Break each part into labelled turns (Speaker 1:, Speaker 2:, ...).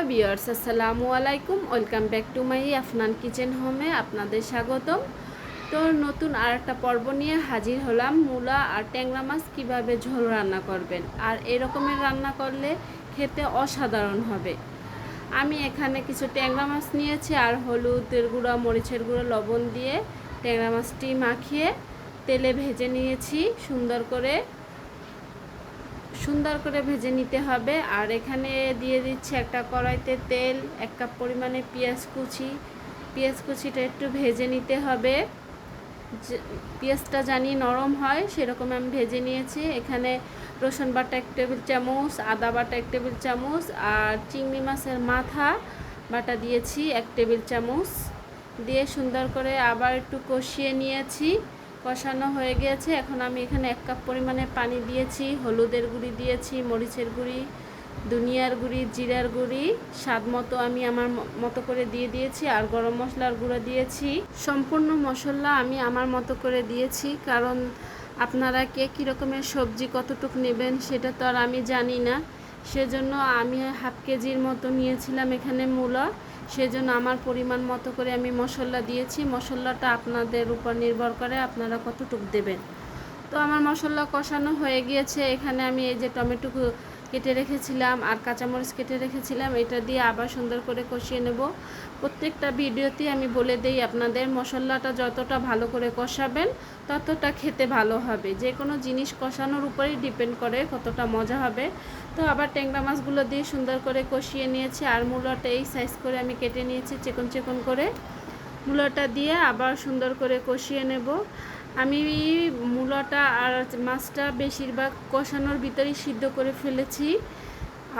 Speaker 1: Hello বিয়ার্স আসসালামু আলাইকুম। Welcome back to my Afnan kitchen হোমে আপনাদের স্বাগতম। তো নতুন আর একটা পর্ব নিয়ে হাজির হলাম। মূলা আর ট্যাংরা মাছ কীভাবে ঝোল রান্না করবেন আর এরকমের রান্না করলে খেতে অসাধারণ হবে। আমি এখানে কিছু ট্যাংরা মাছ নিয়েছি, আর হলুদের গুঁড়া, মরিচের গুঁড়ো, লবণ দিয়ে ট্যাংরা মাছটি মাখিয়ে তেলে ভেজে নিয়েছি সুন্দর করে। সুন্দর করে ভেজে নিতে হবে। আর এখানে দিয়ে দিচ্ছি একটা কড়াইতে তেল, এক কাপ পরিমাণে পেঁয়াজ কুচি। পেঁয়াজ কুচিটা একটু ভেজে নিতে হবে। পেঁয়াজটা জানি নরম হয়, সেরকম আমি ভেজে নিয়েছি। এখানে রসুন বাটা এক টেবিল চামচ, আদা বাটা এক টেবিল চামচ, আর চিংড়ি মাছের মাথা বাটা দিয়েছি এক টেবিল চামচ। দিয়ে সুন্দর করে আবার একটু কষিয়ে নিয়েছি। কষানো হয়ে গিয়েছে এখন আমি এখানে এক কাপ পরিমাণে পানি দিয়েছি। হলুদের গুঁড়ি দিয়েছি, মরিচের গুঁড়ি দুনিয়ার গুঁড়ি, জিরার গুঁড়ি। স্বাদ মতো আমি আমার মতো করে দিয়ে দিয়েছি আর গরম মশলার গুঁড়ো দিয়েছি। সম্পূর্ণ মশলা আমি আমার মতো করে দিয়েছি কারণ আপনারা কে কী রকমের সবজি কতটুকু নেবেন সেটা তো আর আমি জানি না। সেজন্য আমি হাফ কেজির মতো নিয়েছিলাম এখানে মূলা। সেজন্য আমার পরিমাণ মতো করে আমি মশলা দিয়েছি। মশলাটা আপনাদের উপর নির্ভর করে আপনারা কতটুক দেবেন। তো আমার মশলা কষানো হয়ে গিয়েছে। এখানে আমি এই যে টমেটো কেটে রেখেছিলাম আর কাঁচামরিচ কেটে রেখেছিলাম। এটা দিয়ে আবার সুন্দর করে কষিয়ে নেব। প্রত্যেকটা ভিডিওতেই আমি বলে দেই, আপনাদের মশলাটা যতটা ভালো করে কষাবেন, ততটা খেতে ভালো হবে। যে কোনো জিনিস কষানোর উপরেই ডিপেন্ড করে কতটা মজা হবে। তো আবার ট্যাংরা মাছগুলো দিয়ে সুন্দর করে কষিয়ে নিয়েছি আর মূলাটা এই সাইজ করে আমি কেটে নিয়েছি চেকন চিকন করে। মূলাটা দিয়ে আবার সুন্দর করে কষিয়ে নেব। আমি মূলাটা আর মাছটা বেশিরভাগ কষানোর ভিতরেই সিদ্ধ করে ফেলেছি।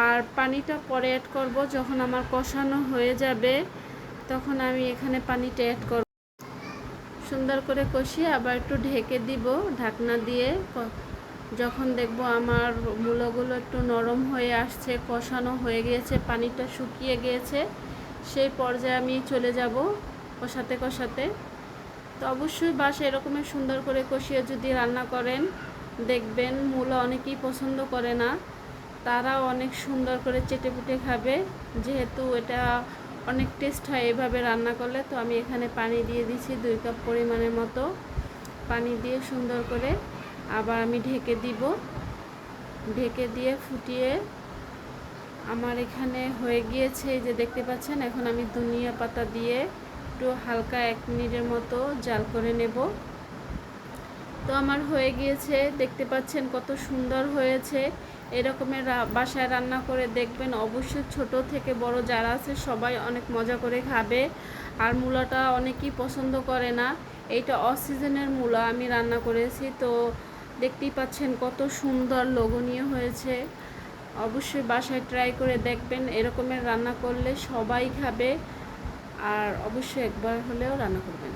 Speaker 1: আর পানিটা পরে অ্যাড করব, যখন আমার কষানো হয়ে যাবে, তখন আমি এখানে পানিটা অ্যাড করব। সুন্দর করে কষিয়ে আবার একটু ঢেকে দিব ঢাকনা দিয়ে। যখন দেখব আমার মূলগুলো একটু নরম হয়ে আসছে, কষানো হয়ে গিয়েছে, পানিটা শুকিয়ে গিয়েছে, সেই পর্যায়ে আমি চলে যাব কষাতে কষাতে। তো অবশ্যই বাসা এরকমের সুন্দর করে কষিয়ে যদি রান্না করেন, দেখবেন মূলা অনেকেই পছন্দ করে না। তারাও অনেক সুন্দর করে চেটে পুটে খাবে। যেহেতু এটা অনেক টেস্ট হয় এভাবে রান্না করলে, তো আমি এখানে পানি দিয়ে দিচ্ছি দুই কাপ পরিমাণের মতো। পানি দিয়ে সুন্দর করে আবার আমি ঢেকে দিব। ঢেকে দিয়ে ফুটিয়ে আমার এখানে হয়ে গিয়েছে যে দেখতে পাচ্ছেন, এখন আমি ধনিয়া পাতা দিয়ে একটু হালকা এক মিনিটের মতো জাল করে নেব। তো আমার হয়ে গিয়েছে, দেখতে পাচ্ছেন কত সুন্দর হয়েছে। এরকমের বাসায় রান্না করে দেখবেন অবশ্যই ছোট থেকে বড় যারা আছে সবাই অনেক মজা করে খাবে। আর মূলাটা অনেকেই পছন্দ করে না। এইটা অসিজনের মূলা, আমি রান্না করেছি। তো দেখতেই পাচ্ছেন কত সুন্দর লোভনীয় হয়েছে। অবশ্যই বাসায় ট্রাই করে দেখবেন। এরকমের রান্না করলে সবাই খাবে। আর অবশ্যই একবার হলেও রান্না করবেন।